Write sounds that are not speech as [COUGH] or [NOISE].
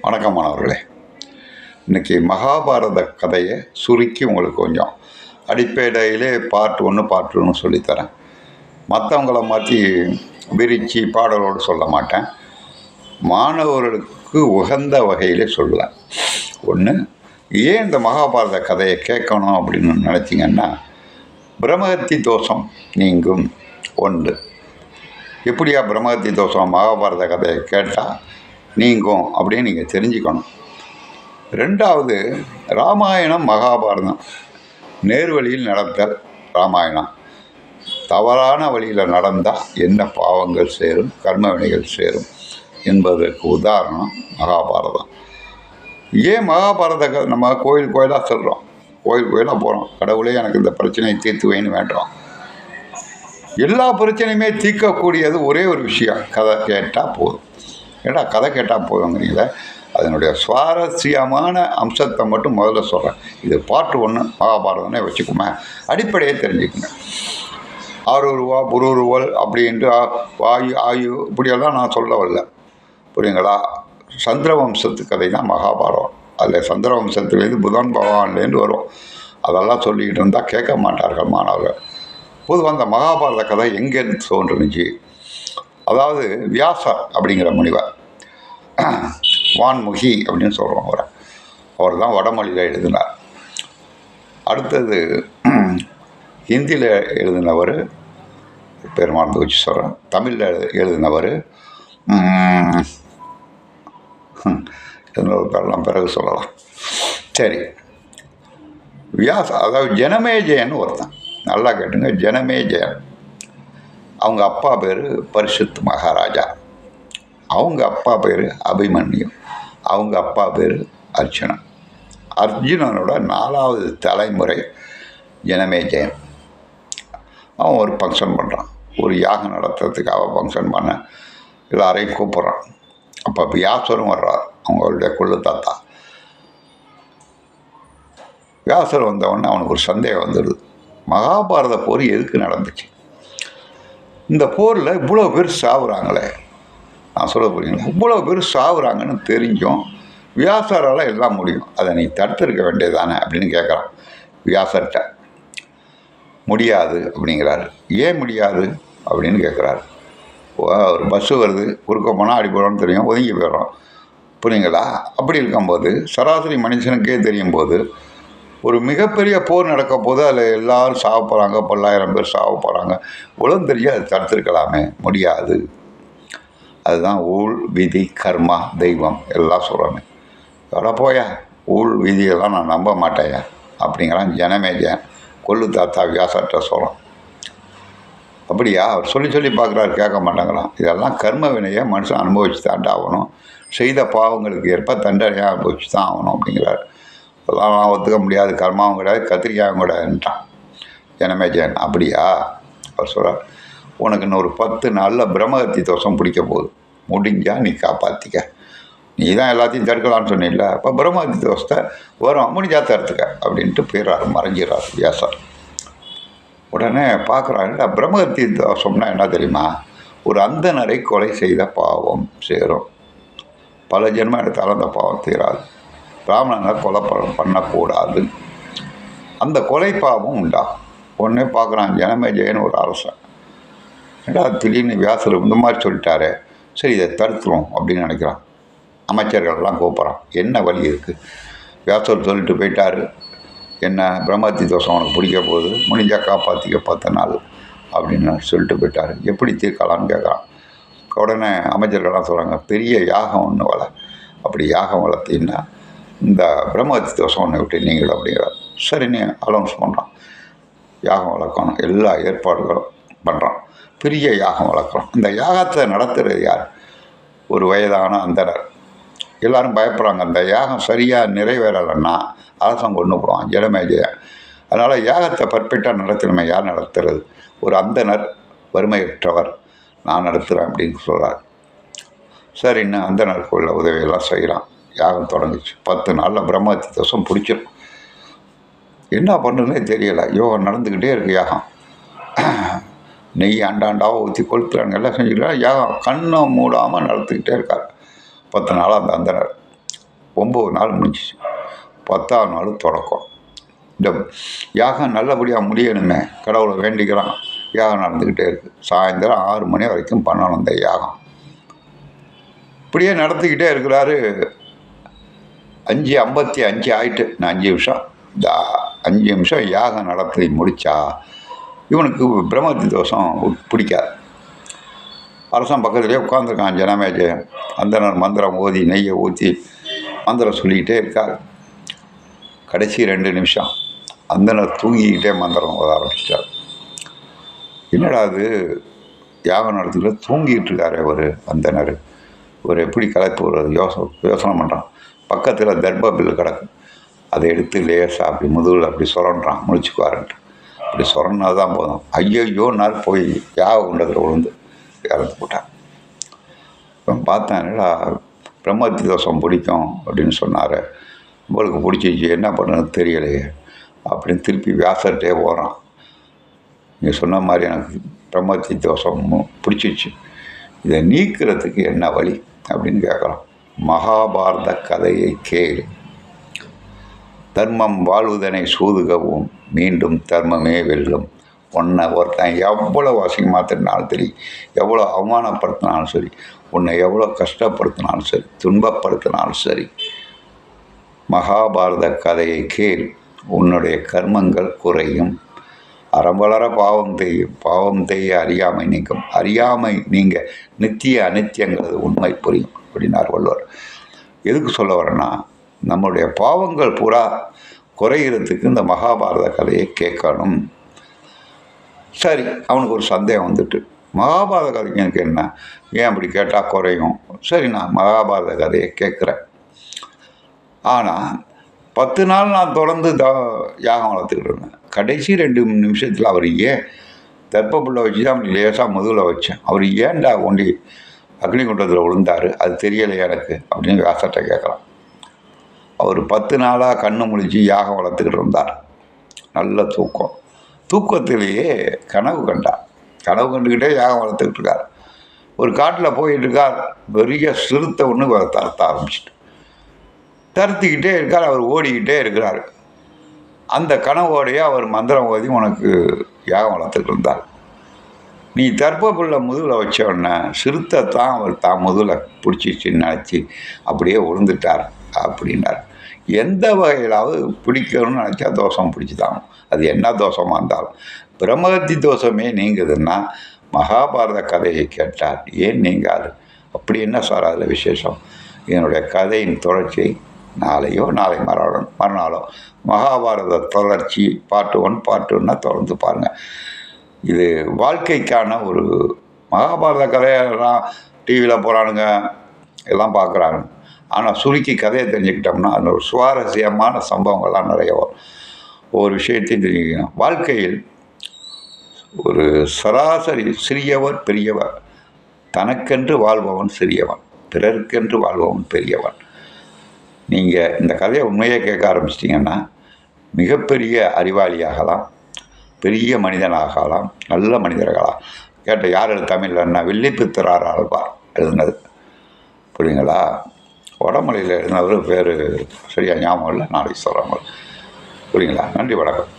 வணக்கம் மாணவர்களே. இன்னைக்கு மகாபாரத கதையை சுருக்கி உங்களுக்கு கொஞ்சம் அடிப்படையிலே பார்ட் ஒன்று பார்ட் ஒன்று சொல்லித்தரேன். மற்றவங்கள மாற்றி விரித்து பாடலோடு சொல்ல மாட்டேன். மாணவர்களுக்கு உகந்த வகையிலே சொல்லுவேன். ஒன்று ஏன் இந்த மகாபாரத கதையை கேட்கணும் அப்படின்னு நினச்சிங்கன்னா பிரம்மஹத்தி தோஷம் நீங்கும். ஒன்று எப்படியா பிரம்மஹத்தி தோஷம் மகாபாரத கதையை கேட்டால் நீங்கும் அப்படின்னு நீங்கள் தெரிஞ்சுக்கணும். ரெண்டாவது ராமாயணம் மகாபாரதம். நேர்வழியில் நடத்தல் ராமாயணம். தவறான வழியில் நடந்தால் என்ன பாவங்கள் சேரும் கர்மவினைகள் சேரும் என்பதற்கு உதாரணம் மகாபாரதம். ஏன் மகாபாரத கதை நம்ம கோயில் கோயிலாக சொல்கிறோம் கோயில் கோயிலாக போகிறோம் கடவுளே எனக்கு இந்த பிரச்சனையை தீர்த்து வைன்னு வேண்டுறோம். எல்லா பிரச்சனையுமே தீர்க்கக்கூடியது ஒரே ஒரு விஷயம். கதை கேட்டால் போதும். ஏடா கதை கேட்டால் போதுங்கிறீங்கள? அதனுடைய சுவாரஸ்யமான அம்சத்தை மட்டும் முதல்ல சொல்கிறேன் இது பாட்டு ஒன்று மகாபாரதம்னே வச்சுக்குமே. அடிப்படையை தெரிஞ்சுக்கங்க ஆரூருவா புரூருவல் அப்படின்ட்டு வாயு ஆயு இப்படியெல்லாம் நான் சொல்ல வரல. புரியுங்களா? சந்திரவம்சத்து கதை தான் மகாபாரதம். அதில் சந்திரவம்சத்துலேருந்து புதன் பகவான்லேருந்து வரும். அதெல்லாம் சொல்லிக்கிட்டு இருந்தால் கேட்க மாட்டார்கள் மாணவர்கள். பொதுவாக அந்த மகாபாரத கதை எங்கேருந்து தோன்றுனுச்சு. அதாவது வியாசர் அப்படிங்கிற முனிவர். [CLEARS THROAT] வான்முகி அப்படின்னு சொல்கிறோம் அவரை. அவர் தான் வடமொழியில் எழுதினார். அடுத்தது [CLEARS THROAT] ஹிந்தியில் எழுதினவர் பெருமாள் வச்சு சொல்கிறேன் தமிழில் எழுதினவர் இன்னொரு [CLEARS THROAT] பேரெல்லாம் பிறகு சொல்லலாம். சரி. வியாச அதாவது ஜனமேஜயன் ஒருத்தன். நல்லா கேட்டுங்க ஜனமேஜயன் அவங்க அப்பா பேர் பரிசுத் மகாராஜா. அவங்க அப்பா பேர் அபிமன்யம் அவங்க அப்பா பேர் அர்ஜுனன் அர்ஜுனனோட நாலாவது தலைமுறை ஜனமேஜயன் அவன் ஒரு ஃபங்க்ஷன் பண்ணுறான் ஒரு யாகம் நடத்துறதுக்காக ஃபங்க்ஷன் பண்ண எல்லாரையும் கூப்பிட்றான். அப்போ வியாசரும் வர்றார் அவங்களுடைய கொள்ளு தாத்தா. வியாசர் வந்தவொடனே அவனுக்கு ஒரு சந்தேகம் வந்துடுது. மகாபாரத போர் எதுக்கு நடந்துச்சு? இந்த போரில் இவ்வளோ பேர் சாவுறாங்களே. நான் சொல்ல போகிறீங்க இவ்வளோ பேர் சாவுறாங்கன்னு தெரிஞ்சும் வியாசரால் எல்லாம் முடியும். அதை நீ தடுத்திருக்க வேண்டியதானே அப்படின்னு கேட்குறான். வியாசர்கிட்ட முடியாது அப்படிங்கிறாரு. ஏன் முடியாது? அப்படின்னு கேட்குறாரு. ஒரு பஸ்ஸு வருது. குறுக்க போனால் அடி போகிறோம்னு தெரியும். ஒதுங்கி போயிடும் புரியுங்களா அப்படி இருக்கும்போது சராசரி மனுஷனுக்கே தெரியும் போது ஒரு மிகப்பெரிய போர் நடக்க போது அதில் எல்லாரும் சாவ போகிறாங்க பல்லாயிரம் பேர் சாவ போகிறாங்க உலகம் தெரிஞ்சு அதை தடுத்துருக்கலாமே. முடியாது. அதுதான் ஊழ் விதி கர்மா தெய்வம் எல்லாம் சொல்கிறோமே எவ்வளோ போயா? ஊழ் விதியெல்லாம் நான் நம்ப மாட்டேயா? அப்படிங்கிறான் ஜனமேஜன் கொல்லு தாத்தா வியாசர்கிட்ட சொல்கிறான் அப்படியா? அவர் சொல்லி சொல்லி பார்க்குறாரு கேட்க மாட்டாங்களாம் இதெல்லாம் கர்ம வினையை மனுஷன் அனுபவிச்சு தாண்டா ஆகணும். செய்த பாவங்களுக்கு ஏற்ப தண்டனையாக அனுபவிச்சு தான் ஆகணும் அப்படிங்கிறார். அதெல்லாம் நான் ஒத்துக்க முடியாது. கர்மாவும் கிடையாது கத்திரிக்காயும் கிடையாதுன்ட்டான் ஜனமேஜன் அப்படியா? அவர் சொல்கிறார் உனக்கு இன்னொரு பத்து நாளில் பிரம்மகத்தி தோஷம் பிடிக்க போகுது. முடிஞ்சால் நீ காப்பாற்றிக்க நீ தான் எல்லாத்தையும் தடுக்கலான்னு சொன்னில்ல அப்போ பிரம்மகத்தி தோஷத்தை வரும். முடிஞ்சா தடுத்துக்க அப்படின்ட்டு போயிடுறாரு மறைஞ்சிடறார் வியாசர். உடனே பார்க்குறாங்க பிரம்மகத்தி தோஷம்னா என்ன தெரியுமா? ஒரு அந்தனரை கொலை செய்த பாவம் சேரும். பல ஜென்மம் எடுத்தாலும் அந்த பாவம் தீராது. பிராமணனை கொலை பண்ணக்கூடாது. அந்த கொலை பாவம் உண்டாகும் உடனே பார்க்குறான் ஜனமேஜயன் ஒரு அரசன். ஏடா திடீர்னு வியாசர் இந்த மாதிரி சொல்லிட்டாரு? சரி இதை தடுத்துருவோம் அப்படின்னு நினைக்கிறான். அமைச்சர்கள்லாம் கூப்பிட்றான் என்ன வழி இருக்குது வியாசர் சொல்லிட்டு போயிட்டாரு. என்ன பிரம்மத்தி தோஷம் உனக்கு பிடிக்க போகுது. முடிஞ்சால் காப்பாற்றிக்க பத்து நாள் அப்படின்னு சொல்லிட்டு போயிட்டாரு. எப்படி தீர்க்கலாம்னு கேட்குறான் உடனே அமைச்சர்கள்லாம் சொல்கிறாங்க பெரிய யாகம் ஒன்று வள. அப்படி யாகம் வளர்த்தீங்கன்னா இந்த பிரம்மத்தி தோஷம் ஒன்று விட்டு நீங்கள் அப்படிங்கிறார். சரி நீ அலௌன்ஸ் பண்ணுறான் யாகம் வளர்க்கணும். எல்லா ஏற்பாடுகளும் பண்ணுறான் பெரிய யாகம் வளர்க்குறோம். இந்த யாகத்தை நடத்துகிறது யார்? ஒரு வயதான அந்தனர். எல்லாரும் பயப்படுறாங்க அந்த யாகம் சரியாக நிறைவேறலைன்னா அரசன் கொண்டு போடுவான் ஜனமேஜய அதனால் யாகத்தை பர்ஃபெக்டாக நடத்தணுமே யார் நடத்துறது? ஒரு அந்தனர் வறுமையற்றவர் நான் நடத்துகிறேன் அப்படின்னு சொல்கிறார் சரின்னு இன்னும் உள்ள உதவியெல்லாம் செய்கிறான் யாகம் தொடங்குச்சு. பத்து நாளில் பிரம்மஹத்தி தசம் பிடிச்சிரும். என்ன பண்ணுன்னே தெரியலை. யோகம் நடந்துக்கிட்டே இருக்கு யாகம். நெய் ஆண்டாண்டாவை ஊற்றி கொளுத்துறாங்க எல்லாம் செஞ்சுக்கலாம் யாகம் கண்ணை மூடாமல் நடத்திக்கிட்டே இருக்கார். பத்து நாள் அந்த அந்தனர் ஒம்பது நாள் முடிஞ்சிச்சு. பத்தாவது நாள் தொடக்கம். இந்த யாகம் நல்லபடியாக முடியணுமே. கடவுளை வேண்டிக்கிறான். யாகம் நடந்துக்கிட்டே இருக்குது சாயந்தரம் ஆறு மணி வரைக்கும் பண்ணணும் இந்த யாகம். இப்படியே நடத்திக்கிட்டே இருக்கிறாரு. அஞ்சு ஐம்பத்தி அஞ்சு ஆயிட்டு. நான் அஞ்சு நிமிஷம். இந்த அஞ்சு நிமிஷம் யாகம் நடத்தி முடித்தா இவனுக்கு பிரம்மத்தி தோஷம் பிடிக்காது. அரசன் பக்கத்துலேயே உட்காந்துருக்கான் ஜனமேஜ. அந்தனர் மந்திரம் ஓதி நெய்யை ஊற்றி மந்திரம் சொல்லிக்கிட்டே இருக்கார். கடைசி ரெண்டு நிமிஷம் அந்தனர் தூங்கிக்கிட்டே மந்திரம் ஓத ஆரம்பிச்சிட்டார். என்னடா அது யாகம் நடத்துல தூங்கிட்டு இருக்காரு அவர் அந்தனர் ஒரு எப்படி கலப்பு ஒரு யோசனை யோசனை பண்ணுறான் பக்கத்தில் தர்ப பில்லு கிடக்கு. அதை எடுத்து லேசாக அப்படி முதுகில் அப்படி சுரண்டுறான் முழிச்சுக்குவாருன்ட்டு. அப்படி சுரண்டா தான் போதும். ஐயோயோன்னார் போய் யாக குண்டத்தில் விழுந்து இறந்து போட்டான். இப்போ பார்த்தேன் என்னடா பிரம்மத்தி தோஷம் பிடிக்கும் அப்படின்னு சொன்னார். உங்களுக்கு பிடிச்சிச்சு என்ன பண்ணுறது தெரியலையே அப்படின்னு திருப்பி வியாசர்கிட்டே போகிறான் நீங்கள் சொன்ன மாதிரி எனக்கு பிரம்மத்தி தோஷம் பிடிச்சிச்சு. இதை நீக்கிறதுக்கு என்ன வழி அப்படின்னு கேட்குறான் மகாபாரத கதையை கேள். தர்மம் வாழ்வதனை சூதுகவும் மீண்டும் தர்மமே வெல்லும். உன்னை ஒருத்தன் எவ்வளோ அசிங்கமாக திட்டினாலும் சரி எவ்வளோ அவமானப்படுத்தினாலும் சரி உன்னை எவ்வளோ கஷ்டப்படுத்தினாலும் சரி துன்பப்படுத்தினாலும் சரி மகாபாரத கதையை கேள். உன்னுடைய கர்மங்கள் குறையும். அறம்பலர பாவம் தெய்யும் பாவம் தெய்ய அறியாமை நீக்கும் அறியாமை நீங்கள் நித்திய அனித்தியங்கிறது உண்மை புரியும். அப்படின்னார் வள்ளுவர். எதுக்கு சொல்ல வரேன்னா நம்முடைய பாவங்கள் பூரா குறைகிறதுக்கு இந்த மகாபாரத கதையை கேட்கணும். சரி அவனுக்கு ஒரு சந்தேகம் வந்துட்டு மகாபாரத கதைக்கு எனக்கு என்ன? ஏன் அப்படி கேட்டால் குறையும்? சரி நான் மகாபாரத கதையை கேட்குறேன். ஆனால் பத்து நாள் நான் தொடர்ந்து த யாகம் வளர்த்துக்கிட்டு இருந்தேன். கடைசி ரெண்டு நிமிஷத்தில் அவர் ஏன் தர்ப்பப்புள்ள வச்சு தான் அப்படி லேசாக முதுகில் வச்சேன். அவர் ஏன்டா கொண்டு அக்னிகுண்டத்தில் விழுந்தார்? அது தெரியலையா எனக்கு அப்படின்னு வியாசத்தை கேட்குறான் அவர் பத்து நாளாக கண்ணு முழிச்சு யாகம் வளர்த்துக்கிட்டு இருந்தார். நல்ல தூக்கம். தூக்கத்திலேயே கனவு கண்டார். கனவு கண்டுக்கிட்டே யாகம் வளர்த்துக்கிட்டு இருக்கார். ஒரு காட்டில் போயிட்டு இருக்கார். பெரிய சிறுத்தை ஒன்று தரத்த ஆரம்பிச்சிட்டு. தருத்திக்கிட்டே இருக்கார். அவர் ஓடிக்கிட்டே இருக்கிறார். அந்த கனவோடையே அவர் மந்திரம் ஓதி உனக்கு யாகம் வளர்த்துட்டு இருந்தார். நீ தர்ப்பப்புள்ள முதுகில் வச்ச உடனே சிறுத்தை தான் அவர் தான் முதுகில் பிடிச்சிச்சின்னு நினச்சி அப்படியே உழுந்துட்டார். அப்படின்னார். எந்த வகையிலாவது பிடிக்கணும்னு நினச்சா தோஷம் பிடிச்சிதான். அது என்ன தோஷமாக இருந்தாலும். பிரம்மகத்தி தோஷமே நீங்குதுன்னா மகாபாரத கதையை கேட்டார். ஏன் நீங்காது? அப்படி என்ன சார் அதில் விசேஷம்? என்னுடைய கதையின் தொடர்ச்சியை நாளையோ நாளை மறுநாள் மறுநாளோ. மகாபாரத தொடர்ச்சி பாட்டு ஒன் பாட்டு ஒன்னா தொடர்ந்து பாருங்கள் இது வாழ்க்கைக்கான ஒரு மகாபாரத கதையெல்லாம் டிவியில் போகிறானுங்க எல்லாம் பார்க்குறாங்க ஆனால் சுருக்கி கதையை தெரிஞ்சுக்கிட்டோம்னா அதில் ஒரு சுவாரஸ்யமான சம்பவங்கள்லாம் நிறைய வரும். ஒரு விஷயத்தையும் தெரிஞ்சுக்கணும் வாழ்க்கையில் ஒரு சராசரி சிறியவர் பெரியவர். தனக்கென்று வாழ்பவன் சிறியவன். பிறருக்கென்று வாழ்பவன் பெரியவன். நீங்கள் இந்த கதையை உண்மையாக கேட்க ஆரம்பிச்சிட்டிங்கன்னா மிகப்பெரிய அறிவாளியாகலாம். பெரிய மனிதனாகலாம். நல்ல மனிதர்களாம் கேட்ட யார் தமிழ்லன்னா வில்லிப்புத்திரார் ஆழ்வார் எழுதுனது. புரியுங்களா? வடமொழியில் எழுதினவர் பேர் சரியாக ஞாபகம் இல்லை. நாளைக்கு சொல்கிறாங்க புரியுங்களா? நன்றி வணக்கம்.